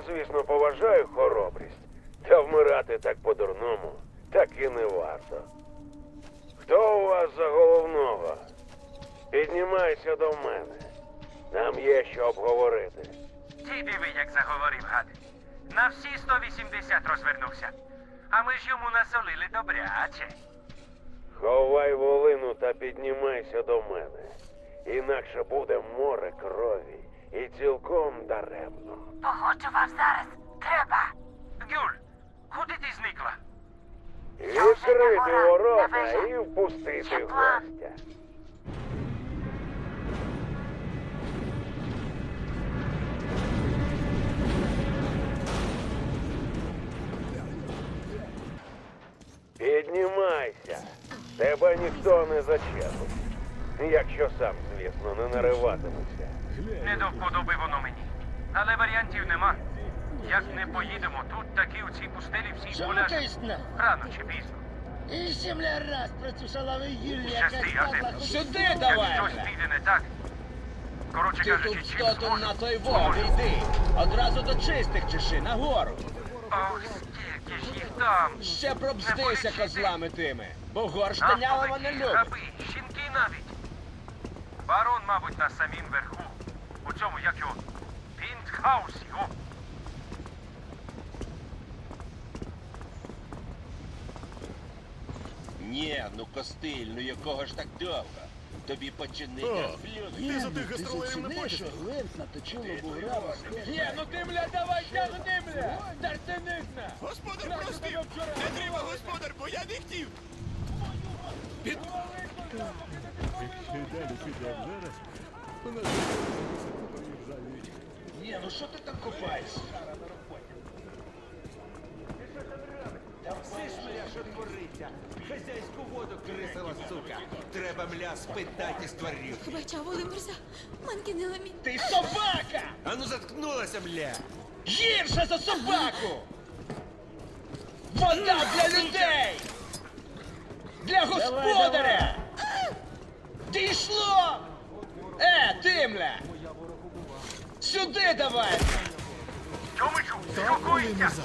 Я, звісно, поважаю хоробрість, та вмирати так по-дурному так і не варто. Хто у вас за головного? Піднімайся до мене. Нам є що обговорити. Ти диви, як заговорив гад. На всі 180 розвернувся. А ми ж йому насолили добряче. Ховай волину та піднімайся до мене. Інакше буде море крові і цілком даремно. Того, що вам зараз треба. Гюль, куди ти зникла? Відкрити ворота і впустити гостя. Піднімайся. Тебе ніхто не зачепить. Якщо сам, звісно, не нариватиметься. Не до вподоби воно мені. Але варіантів нема. Як не поїдемо, тут таки у цій пустелі всі поляжуть. Рано чи пізно. І земля раз про цю шалаву Юлію, яка стала Сюди Як давай! щось піде не так. Коротше Ти кажучи, тут чим стоту зможу, на той вог, йди. Одразу до чистих чеши, нагору. Ох, скільки ж їх там. Ще пробздися козлами тими, бо горш Нас таняла вони великі любить. раби, жінки навіть. Барон, мабуть, на самім верху. У цьому, як його, пінтхаусі, о. Ні, ну костиль, ну якого ж так довго? Тобі починить О, розплюнути. Ти за тих гастролерів не потягнеш? що Глинт наточила буграва. Ні, ну ти, бля, давай тягни, бля! Дартинизна! Господар простив! Не треба, господар, бо я не хотів! Під... Ні, ну що ти там купаєшся? Хазяйську воду крисила, сука. Треба мля спитати з тварів. Хіба Волимирза, манки не ламі. Ти собака! А ну заткнулася, мля. Гірша за собаку! Вода для людей! Для господаря! Дійшло! Е, Тимля! Сюди давай! Тьомичу, спілкуйся!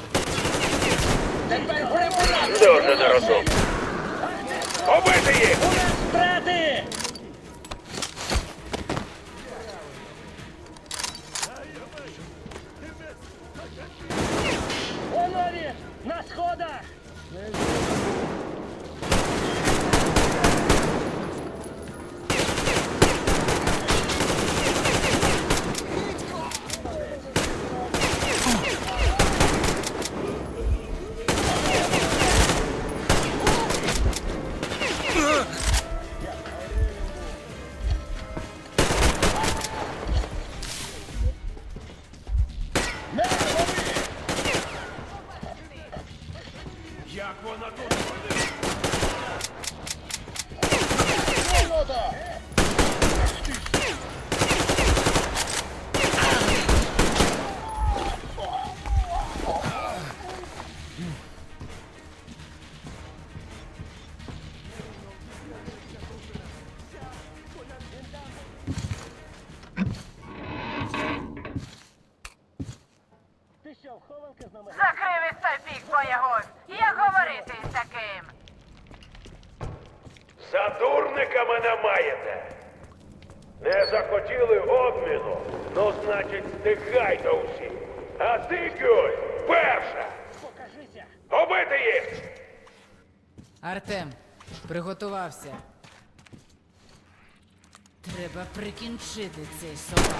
Тепер прибирай! Дуже нерозумно. Побити їх! Приготувався. Треба прикінчити цей собак.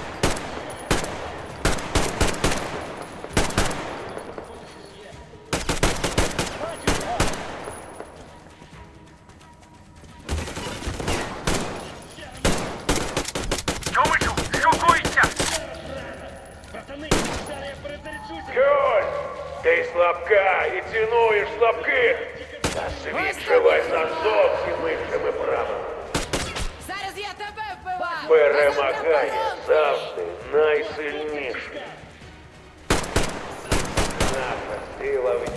Завжди найсильніший. Наша сила в.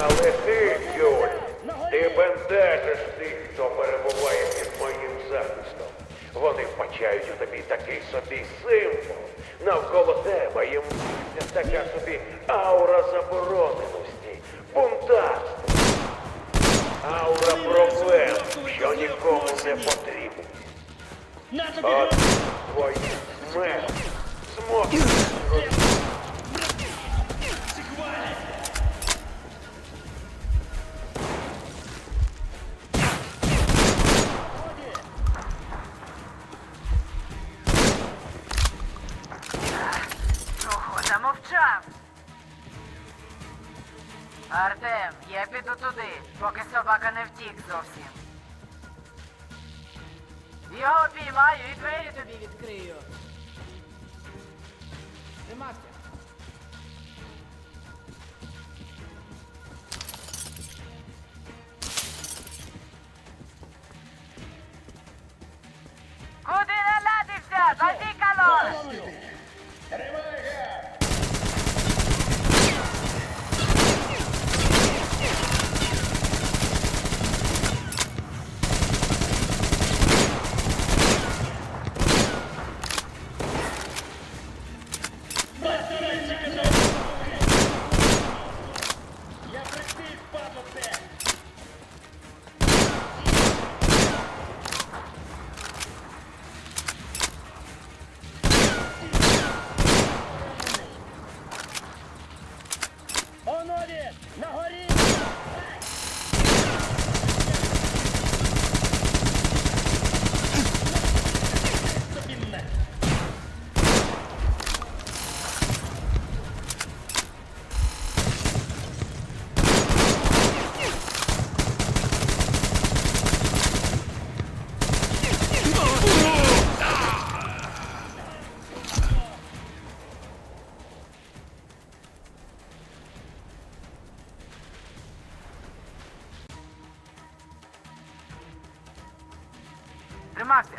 Але ти, Юль, ти бентежиш тих, хто захистом. Вони вбачають у тобі такий собі символ. Навколо тебе їм така собі аура забороненості, бунтарства. Аура проблем, що нікому не потрібно. От твої смерть зможе замовчав? Артем, я піду туди, поки собака не втік зовсім. Його піймаю і двері тобі відкрию. Тримався. Куди наладився? Базікало! না Тримався.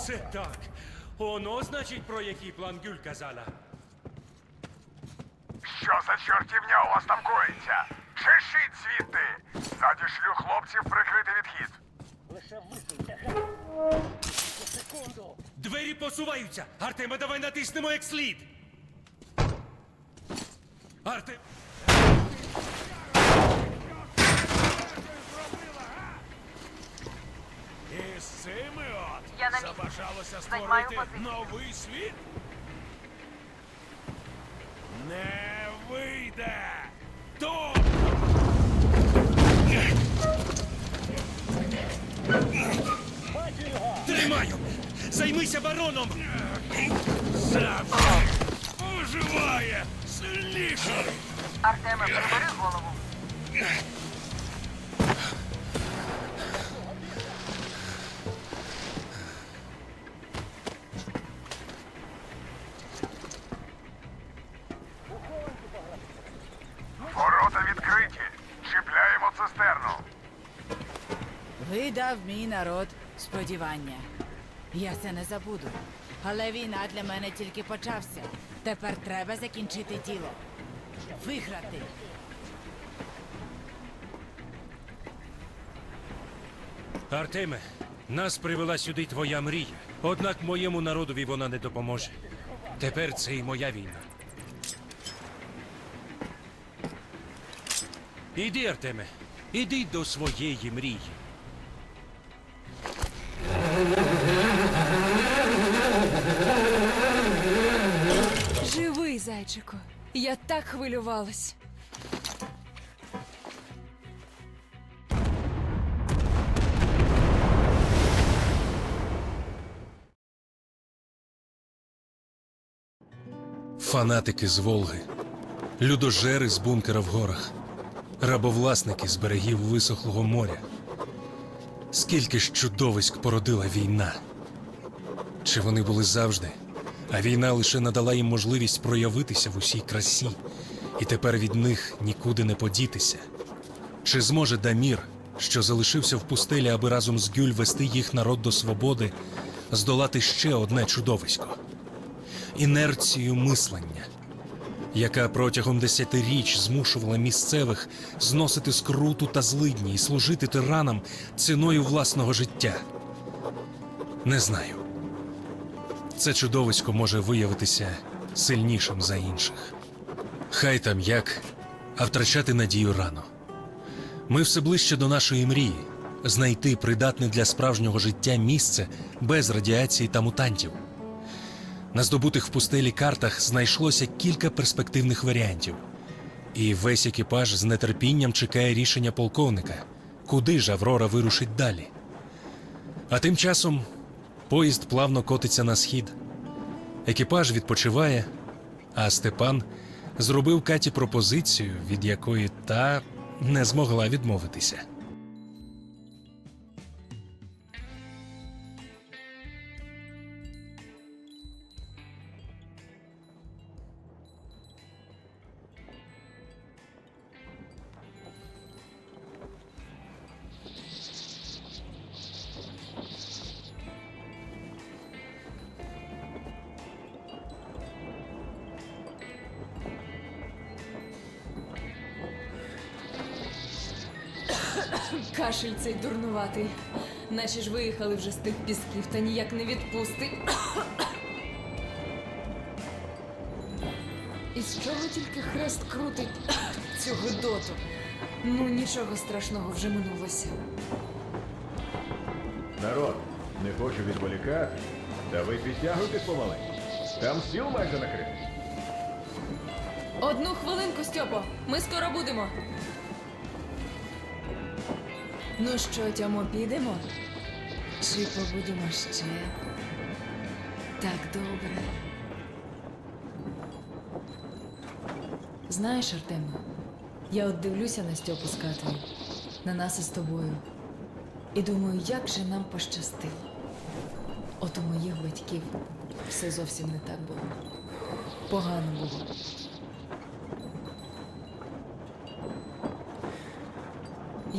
Оце так. Оно, значить, про який план Гюль казала. Що за чортівня у вас там коїться? Шишіть звідти! Надішлю хлопців прикрити відхід. Лише висунься, гад. Секунду. Двері посуваються! Артема, давай натиснемо як слід! Артем! І з цими от Я на місці. забажалося Займаю створити новий світ? Не вийде! Тримаю! Займися бароном! Завтра оживає сильніше! Артеме, прибери голову. Видав мій народ сподівання. Я це не забуду. Але війна для мене тільки почався. Тепер треба закінчити діло. Виграти. Артеме, нас привела сюди твоя мрія. Однак моєму народові вона не допоможе. Тепер це і моя війна. Іди, Артеме, іди до своєї мрії. Зайчику. Я так хвилювалась. Фанатики з Волги, людожери з бункера в горах, рабовласники з берегів висохлого моря. Скільки ж чудовиськ породила війна? Чи вони були завжди? А війна лише надала їм можливість проявитися в усій красі, і тепер від них нікуди не подітися. Чи зможе Дамір, що залишився в пустелі, аби разом з Гюль вести їх народ до свободи, здолати ще одне чудовисько? інерцію мислення, яка протягом десятиріч змушувала місцевих зносити скруту та злидні і служити тиранам ціною власного життя. Не знаю. Це чудовисько може виявитися сильнішим за інших. Хай там як, а втрачати надію рано. Ми все ближче до нашої мрії знайти придатне для справжнього життя місце без радіації та мутантів. На здобутих в пустелі картах знайшлося кілька перспективних варіантів. І весь екіпаж з нетерпінням чекає рішення полковника, куди ж Аврора вирушить далі. А тим часом поїзд плавно котиться на схід. Екіпаж відпочиває, а Степан зробив Каті пропозицію, від якої та не змогла відмовитися. Кашель цей дурнуватий. Наші ж виїхали вже з тих пісків та ніяк не відпустить. І з чого тільки хрест крутить цю гидоту? Ну, нічого страшного вже минулося. Народ, не хочу відволікати. Та ви підтягуйтесь помаленьку. Там стіл майже накритий. Одну хвилинку, Стьопо, ми скоро будемо. Ну що, Тьомо, підемо? Чи побудемо ще? Так добре. Знаєш, Артем, я от дивлюся на Стьопу з Катею, на нас із тобою. І думаю, як же нам пощастило. От у моїх батьків все зовсім не так було. Погано було.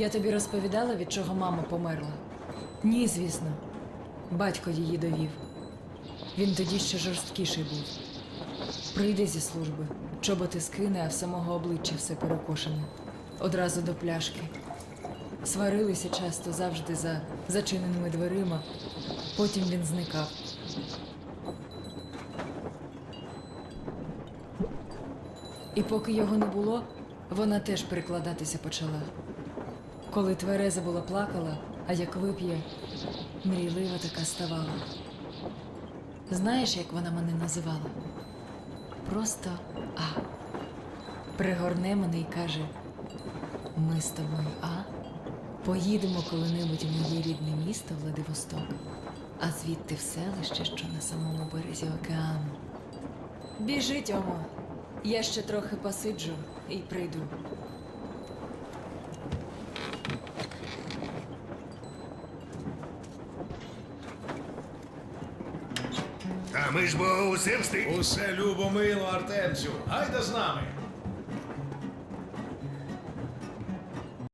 Я тобі розповідала, від чого мама померла? Ні, звісно. Батько її довів. Він тоді ще жорсткіший був. Прийде зі служби, чоботи скине, а в самого обличчя все перекошене. Одразу до пляшки. Сварилися часто завжди за зачиненими дверима. Потім він зникав. І поки його не було, вона теж перекладатися почала. Коли твереза була плакала, а як вип'є, мрійлива така ставала. Знаєш, як вона мене називала? Просто А. Пригорне мене і каже: Ми з тобою, А. Поїдемо коли-небудь в моє рідне місто Владивосток, а звідти в селище, що на самому березі океану. Біжить, Омо. Я ще трохи посиджу і прийду. А ми ж бо усе встиг. Усе любо мило, Артемцю. Гайда з нами.